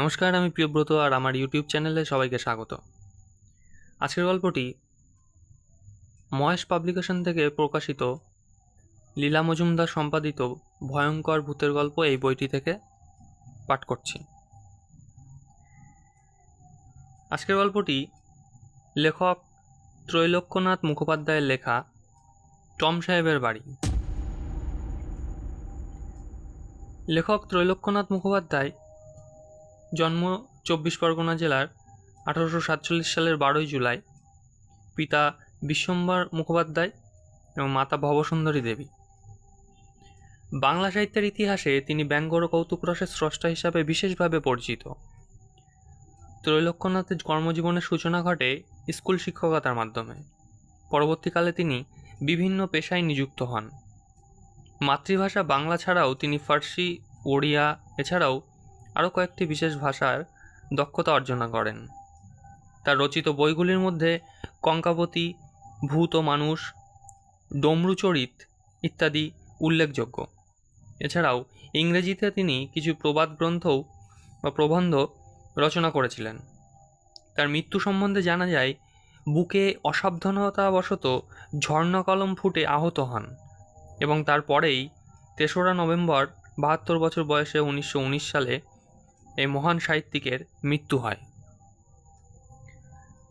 নমস্কার, আমি প্রিয়ব্রত আর আমার ইউটিউব চ্যানেলে সবাইকে স্বাগত। আজকের গল্পটি মহেশ পাবলিকেশন থেকে প্রকাশিত লীলা মজুমদার সম্পাদিত ভয়ঙ্কর ভূতের গল্প এই বইটি থেকে পাঠ করছি। আজকের গল্পটি লেখক ত্রৈলোক্যনাথ মুখোপাধ্যায়ের লেখা টম সাহেবের বাড়ি। লেখক ত্রৈলোক্যনাথ মুখোপাধ্যায় জন্ম চব্বিশ পরগনা জেলার আঠারোশো সাতচল্লিশ সালের বারোই জুলাই। পিতা বিশ্বম্বর মুখোপাধ্যায় এবং মাতা ভবসুন্দরী দেবী। বাংলা সাহিত্যের ইতিহাসে তিনি ব্যঙ্গর ও কৌতুকরসের স্রষ্টা হিসাবে বিশেষভাবে পরিচিত। ত্রৈলোক্যনাথের কর্মজীবনের সূচনা ঘটে স্কুল শিক্ষকতার মাধ্যমে। পরবর্তীকালে তিনি বিভিন্ন পেশায় নিযুক্ত হন। মাতৃভাষা বাংলা ছাড়াও তিনি ফার্সি, ওড়িয়া, এছাড়াও আরও কয়েকটি বিশেষ ভাষার দক্ষতা অর্জন করেন। তার রচিত বইগুলির মধ্যে কঙ্কাবতী, ভূত মানুষ, ডমরুচরিত ইত্যাদি উল্লেখযোগ্য। এছাড়াও ইংরেজিতে তিনি কিছু প্রবাদ গ্রন্থও বা প্রবন্ধ রচনা করেছিলেন। তার মৃত্যু সম্বন্ধে জানা যায়, বুকে অসাবধানতাবশত ঝর্ণাকলম ফুটে আহত হন এবং তারপরেই তেসরা নভেম্বর বাহাত্তর বছর বয়সে উনিশশো উনিশ সালে এই মহান সাহিত্যিকের মৃত্যু হয়।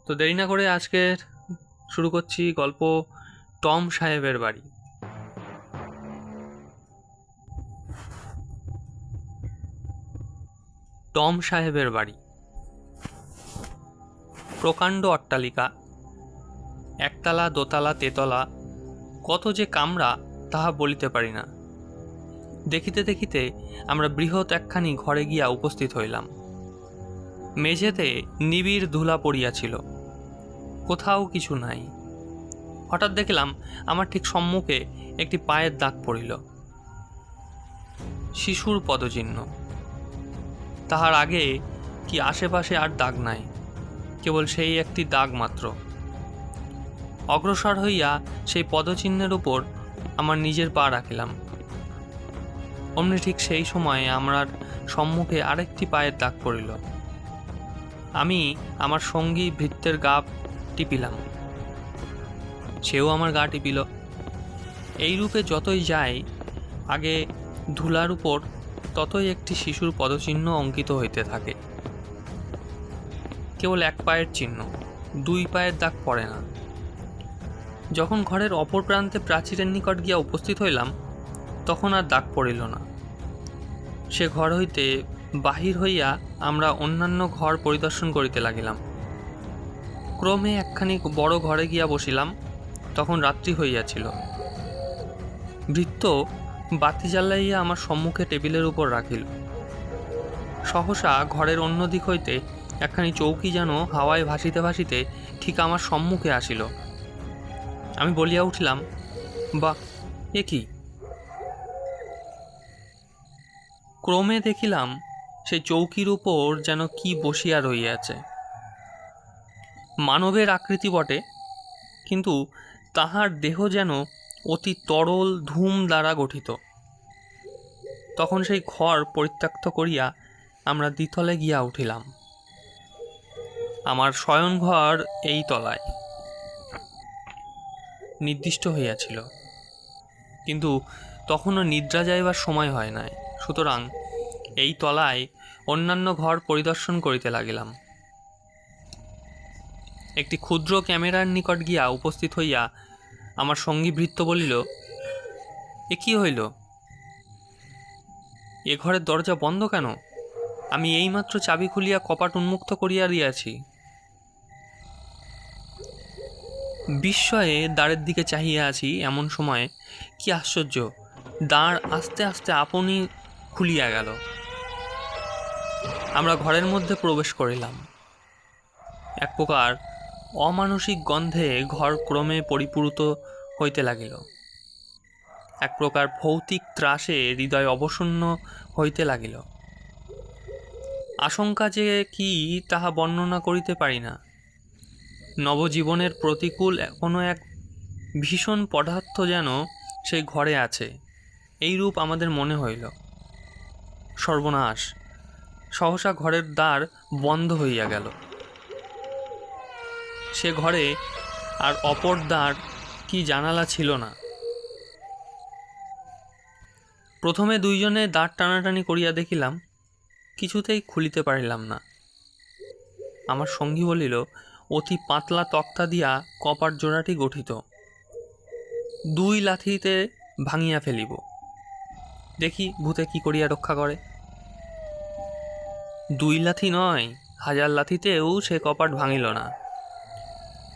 তো দেরি না করে আজকের শুরু করছি গল্প টম সাহেবের বাড়ি। টম সাহেবের বাড়ি। প্রকাণ্ড অট্টালিকা, একতলা, দোতলা, তেতলা, কত যে কামরা তাহা বলিতে পারি না। দেখিতে দেখিতে আমরা বৃহৎ একখানি ঘরে গিয়া উপস্থিত হইলাম। মেঝেতে নিবিড় ধুলা পড়িয়াছিল। কোথাও কিছু নাই। হঠাৎ দেখলাম আমার ঠিক সম্মুখে একটি পায়ের দাগ পড়িল। শিশুর পদচিহ্ন। তাহার আগে কি আশেপাশে আর দাগ নাই, কেবল সেই একটি দাগ মাত্র। অগ্রসর হইয়া সেই পদচিহ্নের উপর আমার নিজের পা রাখিলাম। অমনি ঠিক সেই সময়ে আমার সম্মুখে আরেকটি পায়ের দাগ পড়িল। আমি আমার সঙ্গী ভৃত্যের গা টিপিলাম। সেও আমার গা টিপিল। এই রূপে যতই যায় আগে ধুলার উপর ততই একটি শিশুর পদচিহ্ন অঙ্কিত হইতে থাকে। কেবল এক পায়ের চিহ্ন, দুই পায়ের দাগ পড়ে না। যখন ঘরের অপর প্রান্তে প্রাচীরের নিকট গিয়া উপস্থিত হইলাম তখন আর দাগ পড়িল না। সে ঘর হইতে বাহির হইয়া আমরা অন্যান্য ঘর পরিদর্শন করিতে লাগিলাম। ক্রমে একখানি বড় ঘরে গিয়া বসিলাম, তখন রাত্রি হইয়াছিল। ভৃত্য বাতি জ্বালাইয়া আমার সম্মুখে টেবিলের উপর রাখিল। সহসা ঘরের অন্য দিক হইতে একখানি চৌকি যেন হাওয়ায় ভাসিতে ভাসিতে ঠিক আমার সম্মুখে আসিল। আমি বলিয়া উঠিলাম বা এ কি? ক্রমে দেখিলাম সে চৌকির উপর যেন কি বসিয়া রহিয়াছে। মানবের আকৃতি বটে, কিন্তু তাহার দেহ যেন অতি তরল ধূম দ্বারা গঠিত। তখন সেই ঘর পরিত্যক্ত করিয়া আমরা দ্বিতলে গিয়া উঠিলাম। আমার শয়নঘর এই তলায়। নির্দিষ্ট হইয়াছিল। কিন্তু তখনও নিদ্রা যাইবার সময় হয় নাই। সুতরাং এই তলায় অন্যান্য ঘর পরিদর্শন করিতে লাগিলাম। একটি ক্ষুদ্র ক্যামেরার নিকট গিয়া উপস্থিত হইয়া আমার সঙ্গী ভৃত্য বলিল, এ কি হইল? এ ঘরের দরজা বন্ধ কেন? আমি এইমাত্র চাবি খুলিয়া কপাট উন্মুক্ত করিয়া দিয়াছি। বিস্ময়ে দ্বারের দিকে চাহিয়া আছি এমন সময়, কি আশ্চর্য দাঁড় আস্তে আস্তে আপনি খুলিয়া গেল। আমরা ঘরের মধ্যে প্রবেশ করিলাম। এক প্রকার অমানসিক গন্ধে ঘর ক্রমে পরিপূরিত হইতে লাগিল। এক প্রকার ভৌতিক ত্রাসে হৃদয় অবসন্ন হইতে লাগিল। আশঙ্কা যে কি তাহা বর্ণনা করিতে পারি না। নবজীবনের প্রতিকূল কোনো এক ভীষণ পদার্থ যেন সেই ঘরে আছে এই রূপ আমাদের মনে হইল। সর্বনাশ। সহসা ঘরের দ্বার বন্ধ হইয়া গেল। সে ঘরে আর অপর দ্বার কি জানালা ছিল না। প্রথমে দুইজনে দাঁত টানাটানি করিয়া দেখিলাম, কিছুতেই খুলিতে পারিলাম না। আমার সঙ্গী বলিল, অতি পাতলা তক্তা দিয়া কপার জোড়াটি গঠিত। দুই লাথিতে ভাঙিয়া ফেলিব। দেখি ভূতে কি করিয়া রক্ষা করে। দুই লাথি নয়, হাজার লাথিতেও সে কপাট ভাঙিল না।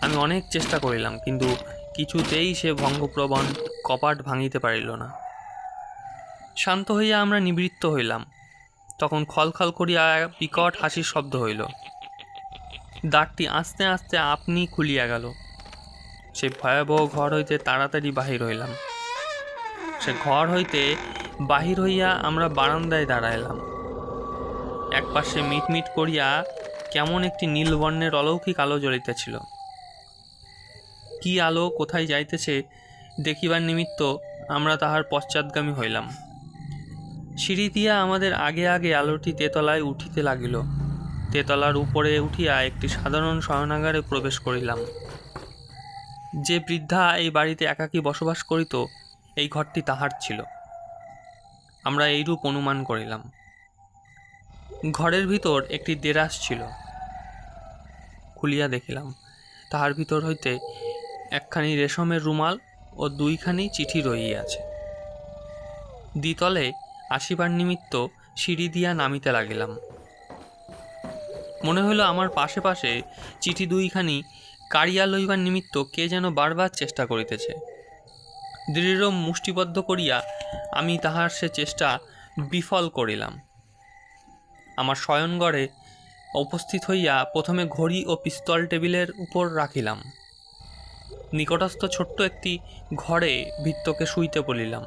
আমি অনেক চেষ্টা করিলাম, কিন্তু কিছুতেই সে ভঙ্গপ্রবণ কপাট ভাঙিতে পারিল না। শান্ত হইয়া আমরা নিবৃত্ত হইলাম। তখন খলখল করিয়া বিকট হাসির শব্দ হইল। দাঁতটি আস্তে আস্তে আপনি খুলিয়া গেল। সে ভয়াবহ ঘর হইতে তাড়াতাড়ি বাহির হইলাম। সে ঘর হইতে বাহির হইয়া আমরা বারান্দায় দাঁড়াইলাম। একপাশে মিটমিট করিয়া কেমন একটি নীল বর্ণের অলৌকিক আলো জ্বলিতেছিল। কি আলো কোথায় যাইতেছে দেখিবার নিমিত্ত আমরা তাহার পশ্চাৎগামী হইলাম। সিঁড়ি দিয়া আমাদের আগে আগে আলোটি তেতলায় উঠিতে লাগিল। তেতলার উপরে উঠিয়া একটি সাধারণ শয়নাগারে প্রবেশ করিলাম। যে বৃদ্ধা এই বাড়িতে একাকী বসবাস করিত, এই ঘরটি তাহার ছিল। আমরা এইরূপ অনুমান করিলাম। ঘরের ভিতর একটি দেরাস ছিল। খুলিয়া দেখিলাম, তাহার ভিতর হইতে একখানি রেশমের রুমাল ও দুইখানি চিঠি রহিয়াছে। দ্বিতলে আসিবার নিমিত্ত সিঁড়ি দিয়া নামিতে লাগিলাম। মনে হইল আমার পাশে পাশে চিঠি দুইখানি কাড়িয়া লইবার নিমিত্ত কে যেন বারবার চেষ্টা করিতেছে। দৃঢ় মুষ্টিবদ্ধ করিয়া আমি তাহার সে চেষ্টা বিফল করিলাম। আমার শয়নগড়ে উপস্থিত হইয়া প্রথমে ঘড়ি ও পিস্তল টেবিলের উপর রাখিলাম। নিকটস্থ ছোট্ট একটি ঘরে ভিত্তকে শুইতে বলিলাম।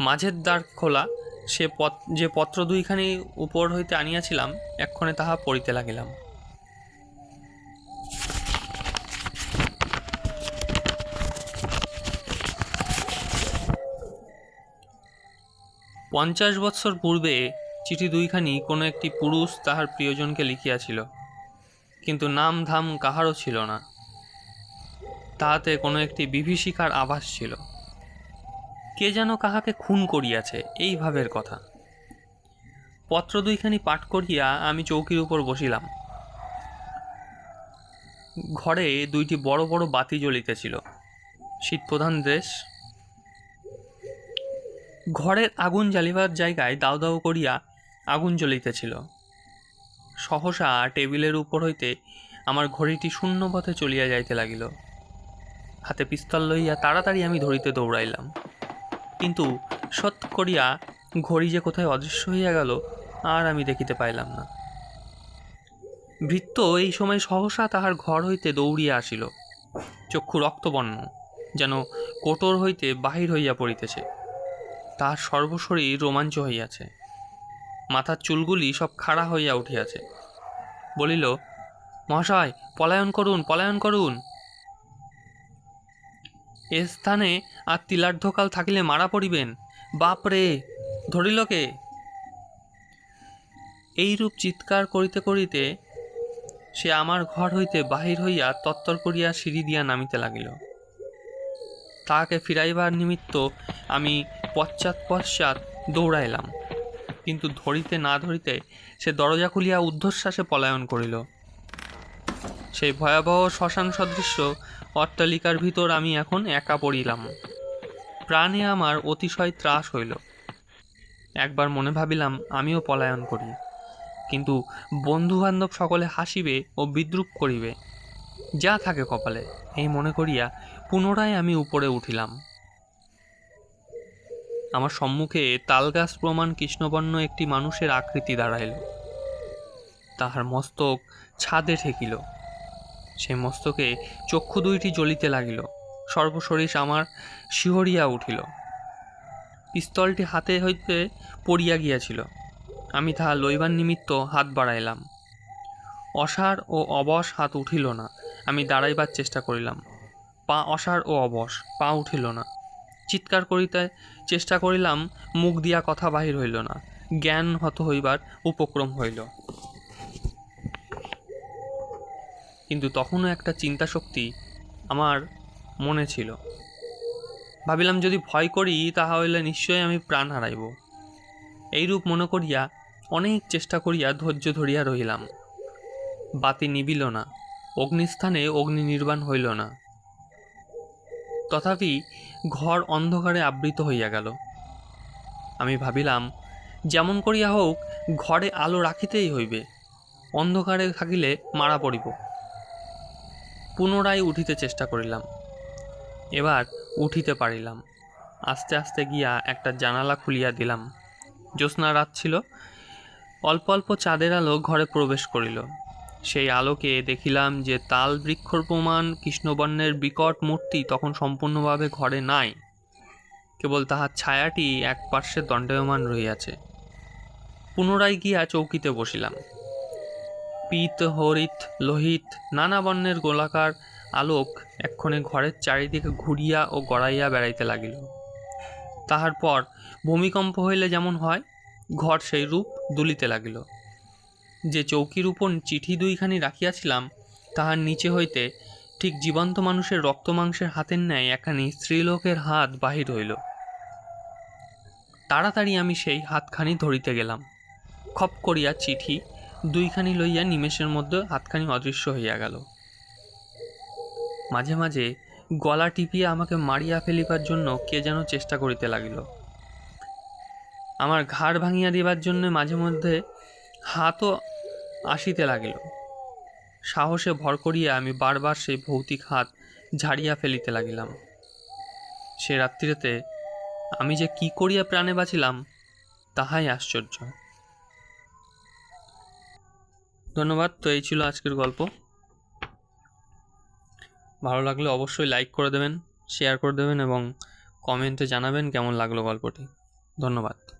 মাঝের দ্বার খোলা, সে পত যে পত্র দুইখানি উপর হইতে আনিয়াছিলাম, এক্ষণে তাহা পড়িতে লাগিলাম। পঞ্চাশ বৎসর পূর্বে চিঠি দুইখানি কোনো একটি পুরুষ তাহার প্রিয়জনকে লিখিয়াছিল, কিন্তু নাম ধাম কাহারও ছিল না। তাহাতে কোনো একটি বিভীষিকার আভাস ছিল। কে যেন কাহাকে খুন করিয়াছে, এই ভাবের কথা। পত্র দুইখানি পাঠ করিয়া আমি চৌকির উপর বসিলাম। ঘরে দুইটি বড় বড় বাতি জ্বলিতেছিল। শীতপ্রধান দেশ। ঘরের আগুন জ্বালিবার জায়গায় দাউ দাউ করিয়া আগুন জ্বলিতেছিল। সহসা টেবিলের উপর হইতে আমার ঘড়িটি শূন্য পথে চলিয়া যাইতে লাগিল। হাতে পিস্তল লইয়া তাড়াতাড়ি আমি ধরিতে দৌড়াইলাম। কিন্তু সৎ করিয়া ঘড়ি যে কোথায় অদৃশ্য হইয়া গেল, আর আমি দেখিতে পাইলাম না। ভৃত্য এই সময় সহসা তাহার ঘর হইতে দৌড়িয়া আসিল। চক্ষু রক্তবর্ণ, যেন কোটর হইতে বাহির হইয়া পড়িতেছে। তাহার সর্বশরীর রোমাঞ্চ হইয়াছে। মাথার চুলগুলি সব খাড়া হইয়া উঠিয়াছে। বলিল, মহাশয়, পলায়ন করুন পলায়ন করুন। এ স্থানে আর তিলার্ধকাল থাকিলে মারা পড়িবেন। বাপ রে, ধরিল কে? এইরূপ চিৎকার করিতে করিতে সে আমার ঘর হইতে বাহির হইয়া তত্তর করিয়া সিঁড়ি দিয়া নামিতে লাগিল। তাহাকে ফিরাইবার নিমিত্ত আমি পশ্চাৎ পশ্চাৎ দৌড়াইলাম। কিন্তু ধরিতে না ধরিতে সে দরজা খুলিয়া ঊর্ধ্বশ্বাসে পলায়ন করিল। সেই ভয়াবহ শ্মশান সদৃশ্য অট্টালিকার ভিতর আমি এখন একা পড়িলাম। প্রাণে আমার অতিশয় ত্রাস হইল। একবার মনে ভাবিলাম, আমিও পলায়ন করি। কিন্তু বন্ধুবান্ধব সকলে হাসিবে ও বিদ্রুপ করিবে। যা থাকে কপালে, এই মনে করিয়া পুনরায় আমি উপরে উঠিলাম। আমার সম্মুখে তালগাছ প্রমাণ কৃষ্ণবর্ণ একটি মানুষের আকৃতি দাঁড়াইল। তাহার মস্তক ছাদে ঠেকিল। সে মস্তকে চক্ষু দুইটি জ্বলিতে লাগিল। সর্বশরীর আমার শিহরিয়া উঠিল। পিস্তলটি হাতে হইতে পড়িয়া গিয়াছিল। আমি তাহা লইবার নিমিত্ত হাত বাড়াইলাম। অসার ও অবশ হাত উঠিল না। আমি দাঁড়াইবার চেষ্টা করিলাম। পা অসার ও অবশ, পা উঠিল না। চিৎকার করিতে চেষ্টা করিলাম, মুখ দিয়া কথা বাহির হইল না। জ্ঞান হত হইবার উপক্রম হইল। কিন্তু তখনও একটা চিন্তা শক্তি আমার মনে ছিল। ভাবিলাম, যদি ভয় করি তাহা হইলে নিশ্চয়ই আমি প্রাণ হারাইব। এইরূপ মনে করিয়া অনেক চেষ্টা করিয়া ধৈর্য ধরিয়া রহিলাম। বাতি নিবিল না। অগ্নিস্থানে অগ্নি নির্বাণ হইল না। তথাপি ঘর অন্ধকারে আবৃত হইয়া গেল। আমি ভাবিলাম, যেমন করিয়া হোক, ঘরে আলো রাখিতেই হইবে। অন্ধকারে থাকিলে মারা পড়িব। পুনরায় উঠিতে চেষ্টা করিলাম। এবার উঠিতে পারিলাম। আস্তে আস্তে গিয়া একটা জানালা খুলিয়া দিলাম। জ্যোৎস্না রাত ছিল। অল্প অল্প চাঁদের আলো ঘরে প্রবেশ করিল। সেই আলোকে দেখিলাম যে তাল বৃক্ষর প্রমাণ কৃষ্ণবর্ণের বিকট মূর্তি তখন সম্পূর্ণভাবে ঘরে নাই। কেবল তাহার ছায়াটি এক পার্শ্বে দণ্ডায়মান রহিয়াছে। পুনরায় গিয়া চৌকিতে বসিলাম। পিত, হরিত, লোহিত, নানা বর্ণের গোলাকার আলোক এক্ষণে ঘরের চারিদিকে ঘুরিয়া ও গড়াইয়া বেড়াইতে লাগিল। তাহার পর ভূমিকম্প হইলে যেমন হয়, ঘর সেই রূপ দুলিতে লাগিল। যে চৌকির উপর চিঠি দুইখানি রাখিয়াছিলাম, তাহার নিচে হইতে ঠিক জীবন্ত মানুষের রক্তমাংসের হাতের ন্যায় একখানি স্ত্রীলোকের হাত বাহির হইল। তাড়াতাড়ি আমি সেই হাতখানি ধরিতে গেলাম। খপ করিয়া চিঠি দুইখানি লইয়া নিমেষের মধ্যে হাতখানি অদৃশ্য হইয়া গেল। মাঝে মাঝে গলা টিপিয়া আমাকে মারিয়া ফেলিবার জন্য কে যেন চেষ্টা করিতে লাগিল। আমার ঘাড় ভাঙিয়া দিবার জন্য মাঝে মধ্যে হাতও আসিতে লাগিল। সাহসে ভর করিয়া আমি বারবার সেই ভৌতিক হাত ঝাড়িয়া ফেলিতে লাগিলাম। সে রাত্রিতে আমি যে কি করিয়া প্রাণে বাঁচিলাম, তাহাই আশ্চর্য। ধন্যবাদ, তো এই ছিল আজকের গল্প। ভালো লাগলে অবশ্যই লাইক করে দেবেন, শেয়ার করে দেবেন এবং কমেন্টে জানাবেন কেমন লাগল গল্পটি। ধন্যবাদ।